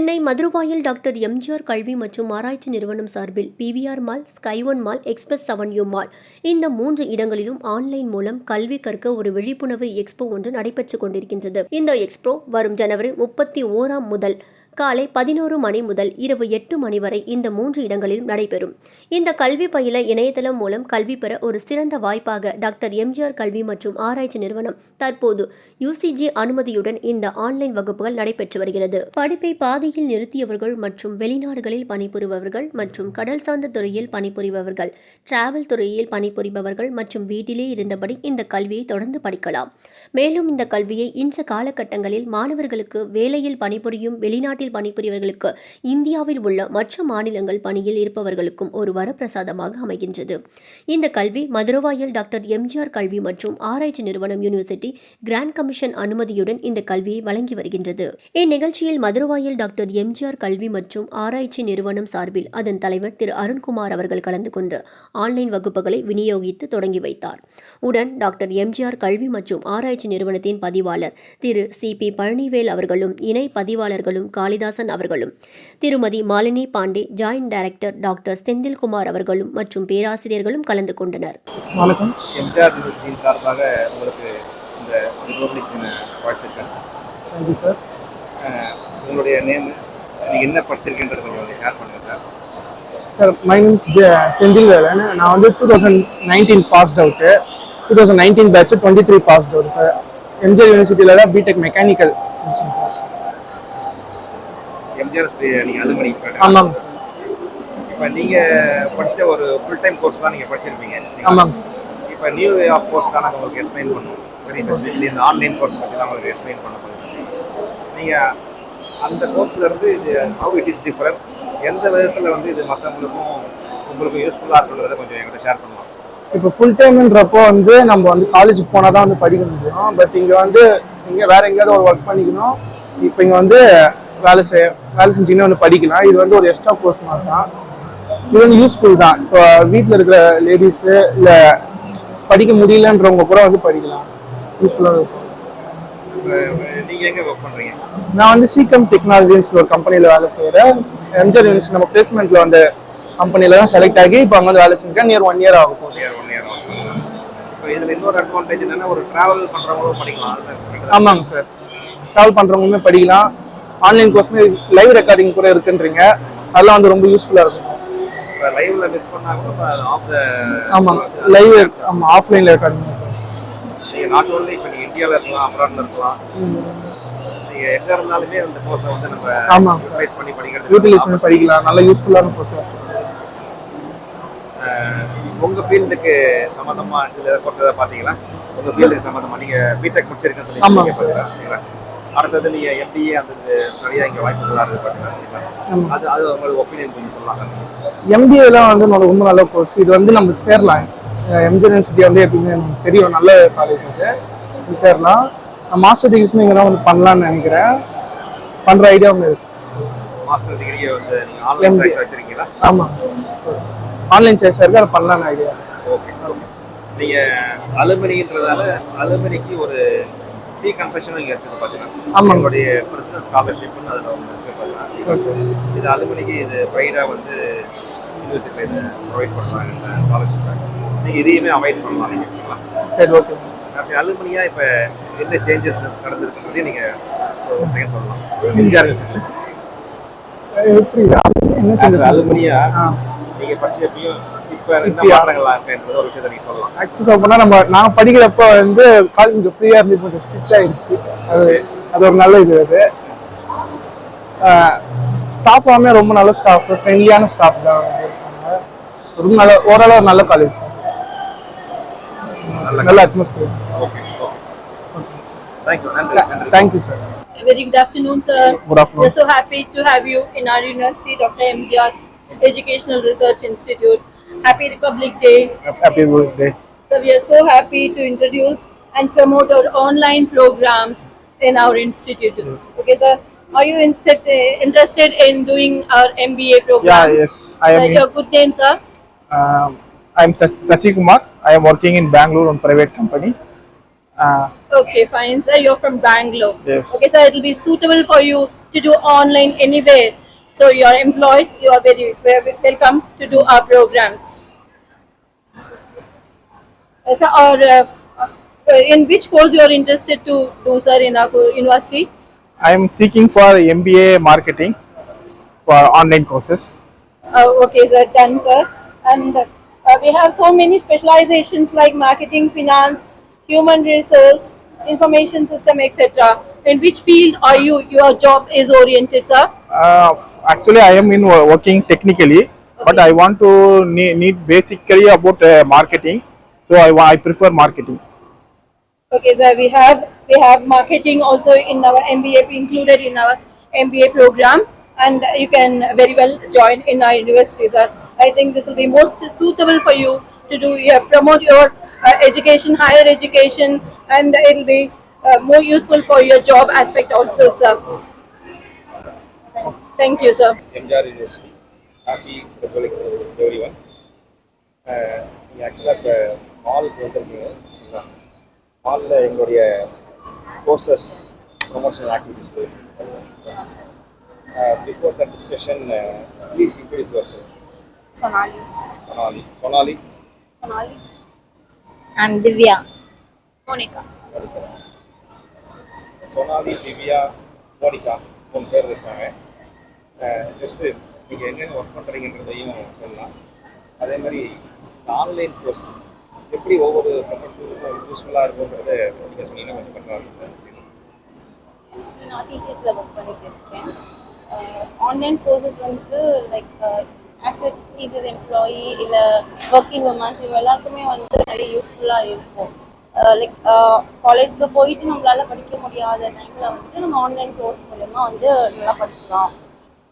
Chennai Maduravoyal doctor MGR கல்வி மற்றும் ஆராய்ச்சி நிறுவனம் சார்பில் PVR mall Sky One mall Express Avenue mall. இந்த மூன்று இடங்களிலும் ஆன்லைன் மூலம் கல்வி கற்க ஒரு விழிப்புணர்வு எக்ஸ்போ ஒன்று நடைபெற்றுக் கொண்டிருக்கின்றது. இந்த எக்ஸ்போ வரும் ஜனவரி முப்பத்தி ஓராம் முதல் காலை பதினோரு மணி முதல் இரவு எட்டு மணி வரை இந்த மூன்று இடங்களிலும் நடைபெறும். இந்த கல்வி பயில இணையதளம் மூலம் கல்வி பெற ஒரு சிறந்த வாய்ப்பாக டாக்டர் எம்ஜிஆர் கல்வி மற்றும் ஆராய்ச்சி நிறுவனம் தற்போது யூசிஜி அனுமதியுடன் இந்த ஆன்லைன் வகுப்புகள் நடைபெற்று வருகிறது. படிப்பை பாதியில் நிறுத்தியவர்கள் மற்றும் வெளிநாடுகளில் பணிபுரிபவர்கள் மற்றும் கடல் சார்ந்த துறையில் பணிபுரிபவர்கள் டிராவல் துறையில் பணிபுரிபவர்கள் மற்றும் வீட்டிலே இருந்தபடி இந்த கல்வியை தொடர்ந்து படிக்கலாம். மேலும் இந்த கல்வியை இன்ற காலகட்டங்களில் மாணவர்களுக்கு வேலையில் பணிபுரியும் வெளிநாட்டில் பணிபுரியவர்களுக்கு இந்தியாவில் உள்ள மற்ற மாநிலங்கள் பணியில் இருப்பவர்களுக்கும் ஒரு வரப்பிரசாதமாக அமைகின்றது. இந்த கல்வி மதுரவாயில் டாக்டர் எம்ஜிஆர் கல்வி மற்றும் ஆராய்ச்சி நிறுவனம் யூனிவர்சிட்டி கிராண்ட் கமிஷன் அனுமதியுடன் இந்த கல்வியை வழங்கி வருகின்றது. இந்நிகழ்ச்சியில் மதுரவாயில் டாக்டர் எம்ஜிஆர் கல்வி மற்றும் ஆராய்ச்சி நிறுவனம் சார்பில் அதன் தலைவர் திரு. அருண்குமார் அவர்கள் கலந்து கொண்டு ஆன்லைன் வகுப்புகளை விநியோகித்து தொடங்கி வைத்தார். உடன் டாக்டர் எம்ஜிஆர் கல்வி மற்றும் ஆராய்ச்சி நிறுவனத்தின் பதிவாளர் திரு. சி. பி. பழனிவேல் அவர்களும் இணை பதிவாளர்களும் கால காளிதாசன் அவர்களும் திருமதி Malini Pandey joint director doctor Senthilkumar அவர்களும் மற்றும் பேராசிரியர்களும் கலந்து கொண்டனர். வணக்கம். எம்ஜிஆர் யூனிவர்சிட்டியின் சார்பாக உங்களுக்கு இந்த ரிபப்ளிக் தின வாழ்த்துக்கள். Thank you sir. உங்களுடைய நேமு நீங்கள் என்ன படிச்சிருக்கீன்றது கொஞ்சம் ஷேர் பண்ணுங்கள் sir. Sir my J Senthil Velan. நான் வந்து two thousand nineteen pass out two thousand nineteen batch twenty three pass out sir MGR யூனிவர்சிட்டியில் தான் பிடெக் மெக்கானிக்கல் எம்ஜிஆர் நீங்கள் அலுமணி ஆமாம். இப்போ நீங்கள் படித்த ஒரு ஃபுல் டைம் கோர்ஸ் தான் நீங்கள் படிச்சிருப்பீங்க ஆமாம். இப்போ நியூ வே ஆஃப் கோர்ஸ் தான் நாங்கள் உங்களுக்கு எக்ஸ்பிளைன் பண்ணுவோம். வெரி ஸ்பெசிஃபிக்லி இந்த ஆன்லைன் கோர்ஸ் பற்றி தான் உங்களுக்கு எக்ஸ்பிளைன் பண்ண போகிறோம் நீங்கள் அந்த கோர்ஸ்ல இருந்து இது ஹவு இட் இஸ் டிஃப்ரெண்ட் எந்த விதத்தில் வந்து இது மற்றவங்களுக்கும் உங்களுக்கும் யூஸ்ஃபுல்லாக இருக்குன்றதை கொஞ்சம் என்கிட்ட ஷேர் பண்ணலாம் இப்போ ஃபுல் டைம்ன்றப்போ வந்து நம்ம வந்து காலேஜுக்கு போனால் தான் வந்து படிக்க முடியும். பட் இங்கே வந்து இங்கே வேற எங்கேயாவது ஒரு ஒர்க் பண்ணிக்கணும். இப்போ இங்கே வந்து வேலை செய்ய வேலை செஞ்சுன்னு வந்து படிக்கலாம். இது வந்து ஒரு எக்ஸ்ட்ரா கோர்ஸ் மாதிரி தான். இது வந்து யூஸ்ஃபுல் தான். இப்போ வீட்டில் இருக்கிற லேடிஸு இல்லை படிக்க முடியலன்றவங்க கூட வந்து படிக்கலாம். யூஸ்ஃபுல்லாக இருக்கும். நான் வந்து சீக்கம் டெக்னாலஜின்ஸ் ஒரு கம்பெனியில் வேலை செய்கிறேன் எம்ஜிஆர் யூனிவர்சிட்டி நம்ம பிளேஸ்மெண்ட்டில் வந்து கம்பெனியில் தான் செலக்ட் ஆகி இப்போ அங்கே வந்து வேலை செஞ்சேன் நியர் ஒன் இயர் ஆகும். இயர் ஒன் இயர் இப்போ இதில் இன்னொரு அட்வான்டேஜ் என்னன்னா ஒரு டிராவல் பண்ணுறவங்களும் படிக்கலாம். ஆமாங்க சார் ட்ராவல் பண்ணுறவங்களுமே படிக்கலாம். ஆன்லைன் கோர்ஸ்மே லைவ் ரெக்கார்டிங் கூட இருக்குன்றீங்க. அதெல்லாம் வந்து ரொம்ப யூஸ்ஃபுல்லாக இருக்கும். லைவ்ல மிஸ் பண்ணா கூட இப்போ ஆஃப் த ஆமாம் லைவ் ஆமாம் ஆஃப்லைனில் ரெக்கார்டிங் நீங்கள் நாட் ஓன்லி இப்போ நீங்கள் இந்தியாவில் இருக்கலாம் அப்ராட்ல இருக்கலாம். நீங்கள் எங்கே இருந்தாலுமே அந்த கோர்ஸை வந்து நம்ம ஆமாம் யூட்டிலைஸ் பண்ணி படிக்கிறது யூட்டிலைஸ் பண்ணி படிக்கலாம். நல்ல யூஸ்ஃபுல்லான கோர்ஸ் உங்கள் ஃபீல்டுக்கு சம்மந்தமாக இதில் கோர்ஸ் எதாவது பார்த்தீங்களா? உங்கள் ஃபீல்டுக்கு சம்மந்தமாக நீங்கள் பிடெக் முடிச்சிருக்கேன்னு சொல்லி ஆமாம். அடுத்தது நீங்கள் எம்பிஏ அந்த நிறைய இங்கே வாய்ப்புகளாக இருக்குது ஆமாம். அது அது உங்களுக்கு ஒப்பீனியன் கொஞ்சம் சொல்லலாம் எம்பிஏலாம் வந்து நல்ல- ரொம்ப நல்ல கோர்ஸ் இது வந்து நம்ம சேரலாம். எம்ஜிஆர் யூனிவர்சிட்டி வந்து எப்பயுமே தெரியும். நல்ல காலேஜ் இது சேரலாம். நான் மாஸ்டர் டிகிரிஸ்மே இங்கே தான் வந்து பண்ணலாம்னு நினைக்கிறேன். பண்ணுற ஐடியா ஒன்று இருக்கு. மாஸ்டர் டிகிரியை வந்து நீங்கள் ஆன்லைன். சாய்ஸ் வச்சிருக்கீங்களா? ஆமாம் ஆன்லைன் சாய்ஸ் இருக்கு. அதை பண்ணலாம்னு ஐடியா ஓகே நீங்கள் அலுமினின்றதால அலுமினிக்கு ஒரு ஃபீ கன்செஷனும் இங்கே இருக்குது பார்த்தீங்கன்னா ஆமாம். உங்களுடைய பர்சனல் ஸ்காலர்ஷிப்னு அதில் ஒன்று இருக்குது பார்த்தீங்கன்னா இது அலுமினிக்கு இது ப்ரைடாக வந்து யூனிவர்சிட்டியில் இதை ப்ரொவைட் பண்ணுறாங்க இந்த ஸ்காலர்ஷிப்பை நீங்கள் இதையுமே அவாய்ட் பண்ணலாம் நீங்கள் வச்சுக்கலாம் சரி ஓகே. ஆஸ் அலுமினியா இப்போ என்ன சேஞ்சஸ் நடந்திருக்குன்றதையும் நீங்கள் ஒரு செகண்ட் சொல்லலாம். எம்ஜிஆர் எப்படி? என்ன? அலுமினியா நீங்கள் படிச்சப்பையும் இப்போ என்ன? மாற்றங்கள்லாம் இருக்குன்றது ஒரு விஷயத்தை நீங்கள் சொல்லலாம் ஆக்சுவலி சொல்ல போனால் நம்ம நான் படிக்கிறப்ப வந்து காலேஜ் கொஞ்சம் ஃப்ரீயாக இருந்து கொஞ்சம் ஸ்ட்ரிக்ட் ஆயிடுச்சு அது அது ஒரு நல்ல இது அது ஸ்டாஃப் எல்லாமே ரொம்ப நல்ல ஸ்டாஃப் ஃப்ரெண்ட்லியான ஸ்டாஃப் தான் ரொம்ப நல்ல ஓரளவு நல்ல காலேஜ் நல்ல அட்மாஸ்பியர் ஓகே ஓகே தேங்க்யூ நன்றி நன்றி thank you sir Very good afternoon, sir. Good afternoon. We're so happy to have you in our university, Dr. MGR Educational Research Institute. Happy Republic Day. Happy Republic Day. So we are so happy to introduce and promote our online programs in our institute. Yes. Okay, sir. Are you instead, uh, interested in doing our MBA program? Yeah, yes. I am. Sir, in, your good name, sir? Um, I'm Sasi Kumar. I am working in Bangalore on private company. Uh, okay, fine. Sir, you're from Bangalore. Yes. Okay, sir, it will be suitable for you to do online anywhere so you are employed, you are very welcome to do our programs. Sir, or uh, uh, in which course you are interested to do, sir, in our university? I am seeking for MBA marketing for online courses. Uh, okay, sir, done, sir. And uh, we have so many specializations like marketing, finance, human resource, information system, etc. In which field are you? Your job is oriented, sir. Uh, actually, I am in working technically, but I want to ne- need basically about uh, marketing. So I, I prefer marketing. Okay, sir. We have we have marketing also in our MBA included in our MBA program, and you can very well join in our university, sir. I think this will be most suitable for you to do yeah, promote your uh, education, higher education, and it will be uh, more useful for your job aspect also, sir. Thank you, sir. MGR university hockey football everyone நீங்கள் ஆக்சுவலாக இப்போ மாலுக்கு வந்திருக்கீங்க மாலில் எங்களுடைய courses promotional activities before the discussion please introduce yourself Sonali. Sonali Sonali Sonali. I'm Divya. Monica. Sonali Divya Monica மூணு பேர் இருக்காங்க. ஜஸ்ட்டு நீங்கள் எங்கெங்கே ஒர்க் பண்ணுறீங்கன்றதையும் சொல்லலாம். அதே மாதிரி ஆன்லைன் கோர்ஸ் எப்படி ஒவ்வொரு ப்ரொஃபஷனலுக்கும் யூஸ்ஃபுல்லாக இருக்கும்ன்றத நீங்கள் சொன்னீங்கன்னா கொஞ்சம் பெட்டராக இருக்கும். நான் ஆர்டிசிஎஸில் ஒர்க் பண்ணிட்டு இருக்கேன். ஆன்லைன் கோர்சஸ் வந்து like as a teacher employee இல்லை ஒர்க்கிங் உமன்ஸ் இவங்க எல்லாருக்குமே வந்து நிறைய யூஸ்ஃபுல்லாக இருக்கும். லைக் காலேஜ்க்கு போயிட்டு நம்மளால படிக்க முடியாத டைமில் வந்துட்டு நம்ம ஆன்லைன் கோர்ஸ் மூலயமா வந்து நல்லா படிக்கலாம்.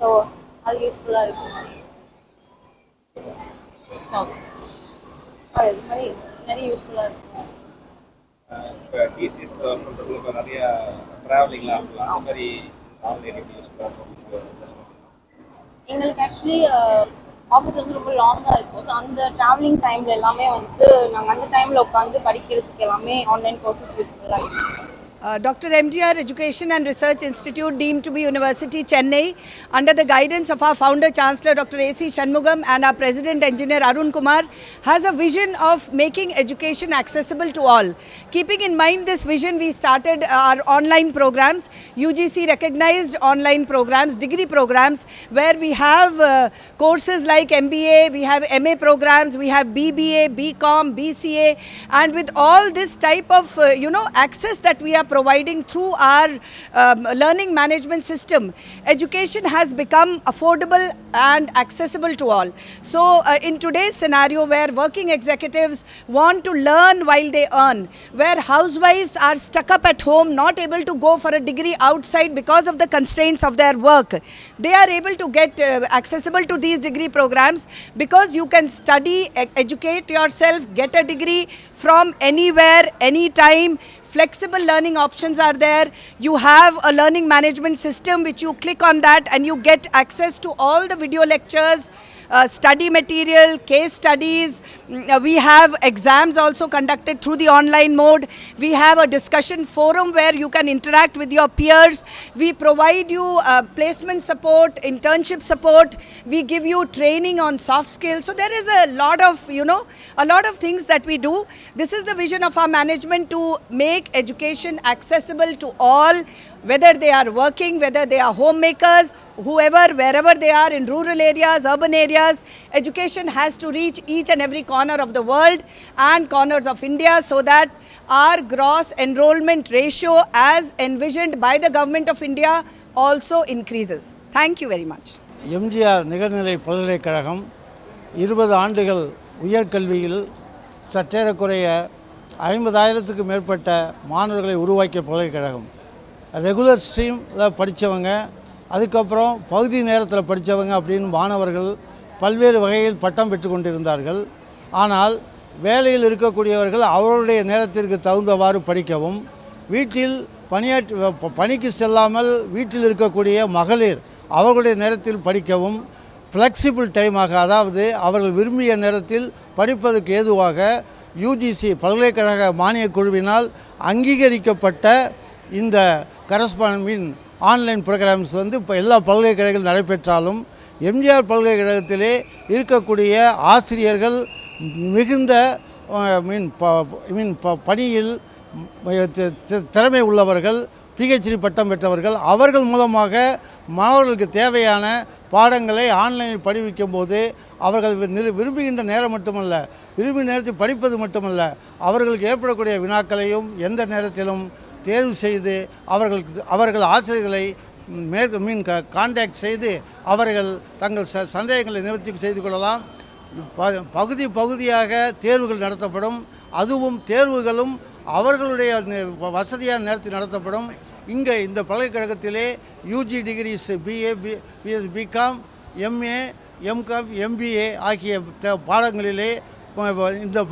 ஸோ அது யூஸ்ஃபுல்லாக இருக்கும் அது இது மாதிரி நிறைய யூஸ்ஃபுல்லாக இருக்கும் இப்போ டிசிஎஸ்ல ஒர்க் பண்ணுறதுல இப்போ நிறைய ட்ராவலிங்லாம் இருக்கலாம். அந்த மாதிரி ஆன்லைன் எப்படி யூஸ்ஃபுல்லாக இருக்கும் எங்களுக்கு ஆக்சுவலி ஆஃபீஸ் வந்து ரொம்ப லாங்காக இருக்கும். ஸோ அந்த ட்ராவலிங் டைமில் எல்லாமே வந்து நாங்கள் அந்த டைமில் உட்காந்து படிக்கிறதுக்கு எல்லாமே ஆன்லைன் கோர்சஸ் யூஸ்ஃபுல்லாக இருக்கும் Uh, Dr. MGR Education and Research Institute deemed to be University Chennai under the guidance of our founder Chancellor Dr. AC Shanmugam and our President Engineer Arun Kumar has a vision of making education accessible to all. Keeping in mind this vision, we started our online programs, UGC recognized online programs, degree programs, where we have uh, courses like MBA, we have MA programs, we have BBA, BCom, BCA, and with all this type of uh, you know access that we are providing through our um, learning management system, education has become affordable and accessible to all. So, uh, in today's scenario, where working executives want to learn while they earn, where housewives are stuck up at home, not able to go for a degree outside because of the constraints of their work, they are able to get uh, accessible to these degree programs because you can study, educate yourself, get a degree from anywhere, anytime. Flexible learning options are there. You have a learning management system which you click on that and you get access to all the video lectures, study material, case studies. Mm, uh, We have exams also conducted through the online mode. We have a discussion forum where you can interact with your peers. We provide you uh, placement support, internship support. We give you training on soft skills. So there is a lot of, you know, a lot of things that we do. This is the vision of our management to make education accessible to all, whether they are working, whether they are homemakers, whoever, wherever they are in rural areas, urban areas, education has to reach each and every corner of the world and corners of India so that our gross enrollment ratio as envisioned by the government of India also increases. Thank you very much. MGR நிகர்நிலை பல்கலைக்கழகம் இருபது ஆண்டுகள் உயர்கல்வியில் சற்றேறக்குறைய ஐம்பதாயிரத்துக்கு மேற்பட்ட மாணவர்களை உருவாக்கிய பல்கலைக்கழகம் regular ஸ்ட்ரீமில் படித்தவங்க அதுக்கப்புறம் பகுதி நேரத்தில் படித்தவங்க அப்படின்னு மாணவர்கள் பல்வேறு வகையில் பட்டம் பெற்று கொண்டிருந்தார்கள். ஆனால் வேலையில் இருக்கக்கூடியவர்கள் அவர்களுடைய நேரத்திற்கு தகுந்தவாறு படிக்கவும் வீட்டில் பணியாற்றி பணிக்கு செல்லாமல் வீட்டில் இருக்கக்கூடிய மகளிர் அவர்களுடைய நேரத்தில் படிக்கவும் ஃப்ளெக்சிபிள் டைமாக அதாவது அவர்கள் விரும்பிய நேரத்தில் படிப்பதற்கு ஏதுவாக யூஜிசி பல்கலைக்கழக மானியக் குழுவினால் அங்கீகரிக்கப்பட்ட இந்த கரஸ்பாண்ட் மீன் ஆன்லைன் ப்ரோக்ராம்ஸ் வந்து இப்போ எல்லா பல்கலைக்கழகங்கள் நடைபெற்றாலும் எம்ஜிஆர் பல்கலைக்கழகத்திலே இருக்கக்கூடிய ஆசிரியர்கள் மிகுந்த மீன் மீன் ப பணியில் திறமை உள்ளவர்கள் பிஹெச்டி பட்டம் பெற்றவர்கள் அவர்கள் மூலமாக மாணவர்களுக்கு தேவையான பாடங்களை ஆன்லைனில் படிவிக்கும் போது அவர்கள் வி- விரும்புகின்ற நேரம் மட்டுமல்ல விரும்பி நேரத்தில் படிப்பது மட்டுமல்ல அவர்களுக்கு ஏற்படக்கூடிய வினாக்களையும் எந்த நேரத்திலும் தேர்வு செய்து அவர்களுக்கு அவர்கள் ஆசிரியர்களை மேற்கு மீன் க கான்டாக்ட் செய்து அவர்கள் தங்கள் ச சந்தேகங்களை நிவர்த்தி செய்து கொள்ளலாம். ப- பகுதி பகுதியாக தேர்வுகள் நடத்தப்படும். அதுவும் தேர்வுகளும் அவர்களுடைய நே- வ- வசதியான நேரத்தில் நடத்தப்படும். இங்கே இந்த பல்கலைக்கழகத்திலே UG degrees BA B BS BCom MA MCom MBA ஆகிய பாடங்களிலே ப- இந்த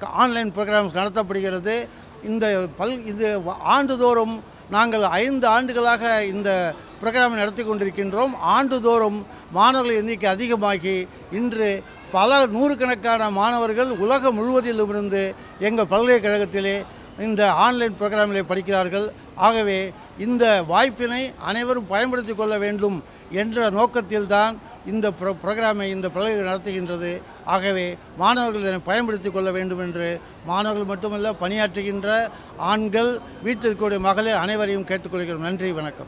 ஆன்லைன் ப்ரோக்ராம்ஸ் நடத்தப்படுகிறது. இந்த பல் இது ஆண்டுதோறும் நாங்கள் ஐந்து ஆண்டுகளாக இந்த ப்ரோக்ராமை நடத்தி கொண்டிருக்கின்றோம். ஆண்டுதோறும் மாணவர்கள் எண்ணிக்கை அதிகமாகி இன்று பல நூறுக்கணக்கான மாணவர்கள் உலகம் முழுவதிலுமிருந்து எங்கள் பல்கலைக்கழகத்திலே இந்த ஆன்லைன் ப்ரோக்ராமிலே படிக்கிறார்கள். ஆகவே இந்த வாய்ப்பினை அனைவரும் பயன்படுத்தி கொள்ள வேண்டும் என்ற நோக்கத்தில்தான் இந்த ப்ரோ ப்ரோக்ராமை இந்த பல்கலை நடத்துகின்றது. ஆகவே மாணவர்கள் இதனை பயன்படுத்தி கொள்ள வேண்டும் என்று மாணவர்கள் மட்டுமல்ல பணியாற்றுகின்ற ஆண்கள் வீட்டிற்குடைய மகளிர் அனைவரையும் கேட்டுக்கொள்கிறோம். நன்றி வணக்கம்.